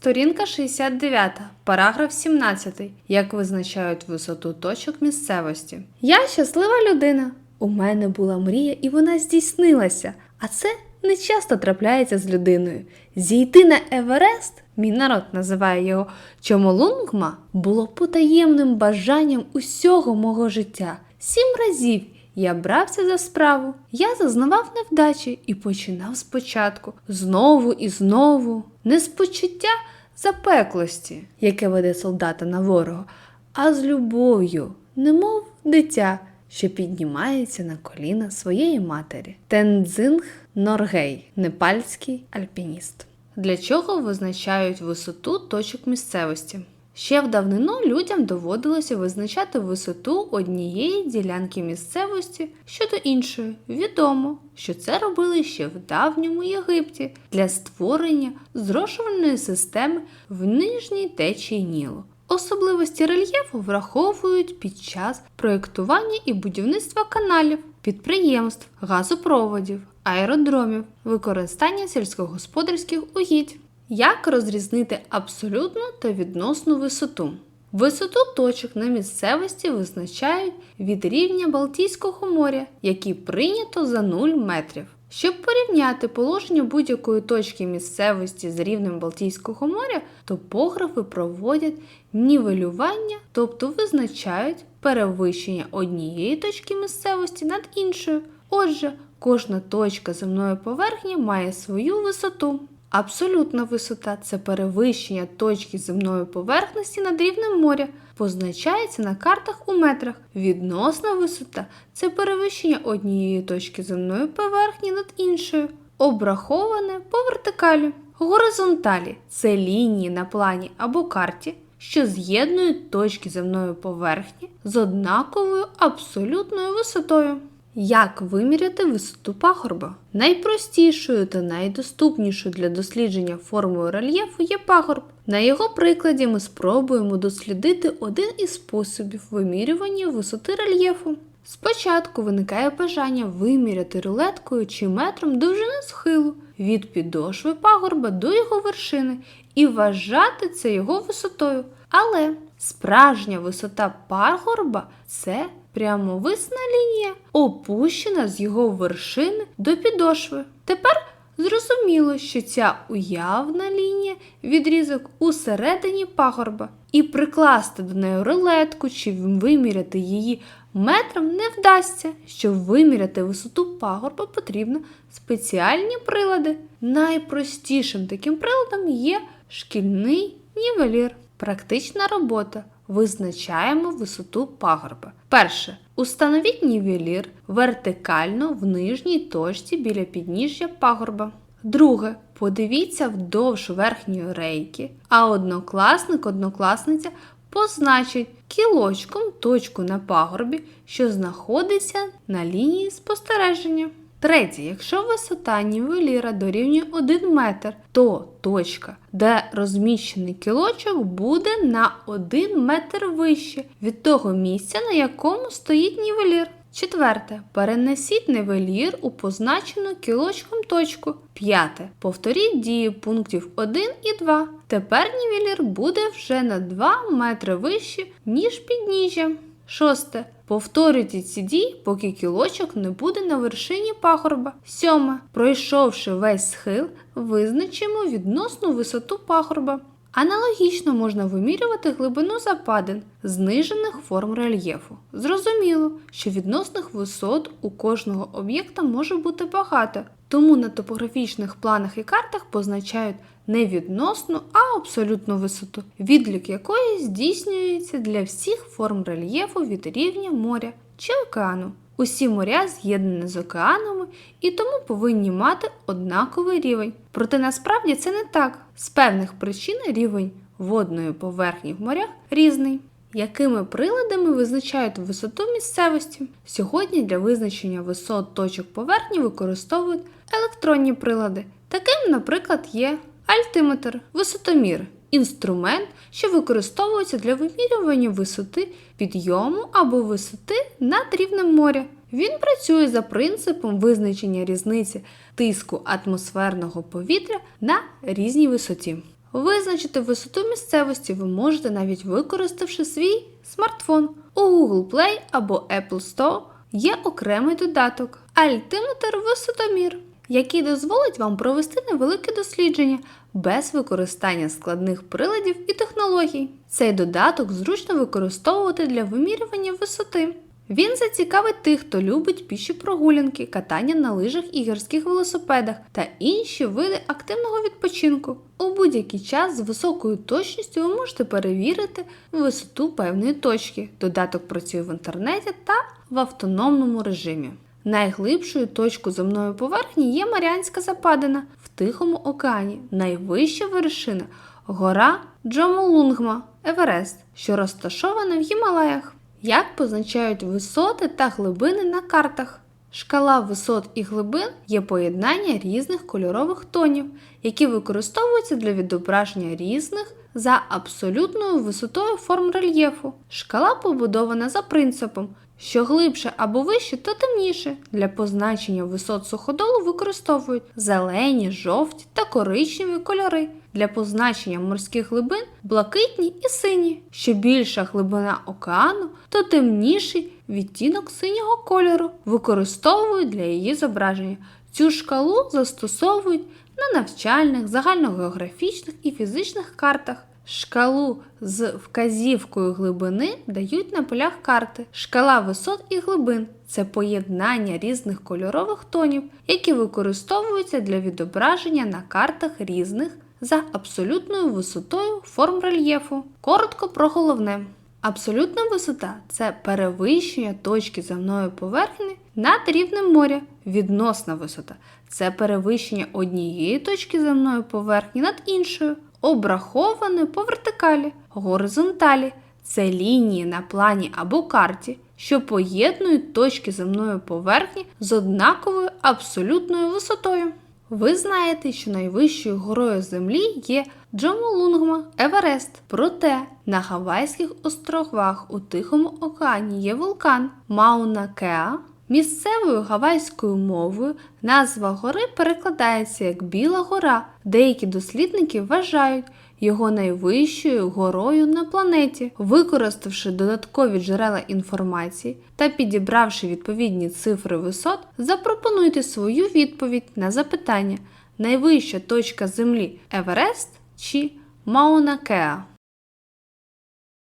Сторінка 69, параграф 17. Як визначають висоту точок місцевості? Я щаслива людина. У мене була мрія, і вона здійснилася. А це не часто трапляється з людиною. Зійти на Еверест, мій народ називає його Чомолунгма, було потаємним бажанням усього мого життя. Сім разів я брався за справу, я зазнавав невдачі і починав спочатку, знову і знову, не з почуття запеклості, яке веде солдата на ворога, а з любов'ю, немов дитя, що піднімається на коліна своєї матері. Тензинг Норгей, непальський альпініст. Для чого визначають висоту точок місцевості? Ще в давнину людям доводилося визначати висоту однієї ділянки місцевості щодо іншої. Відомо, що це робили ще в давньому Єгипті для створення зрошувальної системи в нижній течії Нілу. Особливості рельєфу враховують під час проєктування і будівництва каналів, підприємств, газопроводів, аеродромів, використання сільськогосподарських угідь. Як розрізнити абсолютну та відносну висоту? Висоту точок на місцевості визначають від рівня Балтійського моря, який прийнято за 0 метрів. Щоб порівняти положення будь-якої точки місцевості з рівнем Балтійського моря, топографи проводять нівелювання, тобто визначають перевищення однієї точки місцевості над іншою. Отже, кожна точка земної поверхні має свою висоту. Абсолютна висота це перевищення точки земної поверхності над рівнем моря, позначається на картах у метрах. Відносна висота це перевищення однієї точки земної поверхні над іншою, обраховане по вертикалі. Горизонталі це лінії на плані або карті, що з'єднують точки земної поверхні з однаковою абсолютною висотою. Як виміряти висоту пагорба? Найпростішою та найдоступнішою для дослідження формою рельєфу є пагорб. На його прикладі ми спробуємо дослідити один із способів вимірювання висоти рельєфу. Спочатку виникає бажання виміряти рулеткою чи метром довжини схилу від підошви пагорба до його вершини і вважати це його висотою. Але справжня висота пагорба це прямовисна лінія, опущена з його вершини до підошви. Тепер зрозуміло, що ця уявна лінія відрізок усередині пагорба, і прикласти до неї рулетку чи виміряти її метром не вдасться. Щоб виміряти висоту пагорба, потрібно спеціальні прилади. Найпростішим таким приладом є шкільний нівелір. Практична робота. Визначаємо висоту пагорба. Перше. Установіть нівелір вертикально в нижній точці біля підніжжя пагорба. Друге. Подивіться вдовж верхньої рейки, а однокласник-однокласниця позначить кілочком точку на пагорбі, що знаходиться на лінії спостереження. Третє, якщо висота нівеліра дорівнює 1 метр, то точка, де розміщений кілочок, буде на 1 метр вище від того місця, на якому стоїть нівелір. Четверте. Перенесіть нівелір у позначену кілочком точку. П'яте. Повторіть дії пунктів 1 і 2. Тепер нівелір буде вже на 2 метри вище, ніж підніжжя. Шосте. Повторюйте ці дії, поки кілочок не буде на вершині пагорба. Сьоме. Пройшовши весь схил, визначимо відносну висоту пагорба. Аналогічно можна вимірювати глибину западин знижених форм рельєфу. Зрозуміло, що відносних висот у кожного об'єкта може бути багато, тому на топографічних планах і картах позначають не відносну, а абсолютну висоту, відлік якої здійснюється для всіх форм рельєфу від рівня моря чи океану. Усі моря з'єднані з океанами і тому повинні мати однаковий рівень. Проте насправді це не так. З певних причин рівень водної поверхні в морях різний. Якими приладами визначають висоту місцевості? Сьогодні для визначення висот точок поверхні використовують електронні прилади. Таким, наприклад, є альтиметр, висотомір, інструмент, що використовується для вимірювання висоти підйому або висоти над рівнем моря. Він працює за принципом визначення різниці тиску атмосферного повітря на різній висоті. Визначити висоту місцевості ви можете навіть використавши свій смартфон. У Google Play або Apple Store є окремий додаток Altimeter висотомір, який дозволить вам провести невелике дослідження без використання складних приладів і технологій. Цей додаток зручно використовувати для вимірювання висоти. Він зацікавить тих, хто любить піші прогулянки, катання на лижах і гірських велосипедах та інші види активного відпочинку. У будь-який час з високою точністю ви можете перевірити висоту певної точки. Додаток працює в інтернеті та в автономному режимі. Найглибшою точкою земної поверхні є Маріанська Западина в Тихому океані. Найвища вершина гора Джомолунгма Еверест, що розташована в Гімалаях. Як позначають висоти та глибини на картах? Шкала висот і глибин є поєднання різних кольорових тонів, які використовуються для відображення різних за абсолютною висотою форм рельєфу. Шкала побудована за принципом, що глибше або вище, то темніше. Для позначення висот суходолу використовують зелені, жовті та коричневі кольори. Для позначення морських глибин блакитні і сині. Що більша глибина океану, то темніший відтінок синього кольору використовують для її зображення. Цю шкалу застосовують на навчальних, загальногеографічних і фізичних картах. Шкалу з вказівкою глибини дають на полях карти. Шкала висот і глибин це поєднання різних кольорових тонів, які використовуються для відображення на картах різних за абсолютною висотою форм рельєфу. Коротко про головне. Абсолютна висота це перевищення точки земної поверхні над рівнем моря. Відносна висота це перевищення однієї точки земної поверхні над іншою, обраховане по вертикалі, горизонталі це лінії на плані або карті, що поєднують точки земної поверхні з однаковою абсолютною висотою. Ви знаєте, що найвищою горою Землі є Джомолунгма Еверест. Проте на Гавайських островах у Тихому океані є вулкан Мауна Кеа. Місцевою гавайською мовою назва гори перекладається як Біла гора. Деякі дослідники вважають його найвищою горою на планеті, використавши додаткові джерела інформації та підібравши відповідні цифри висот, запропонуйте свою відповідь на запитання: найвища точка Землі Еверест чи Мауна Кеа.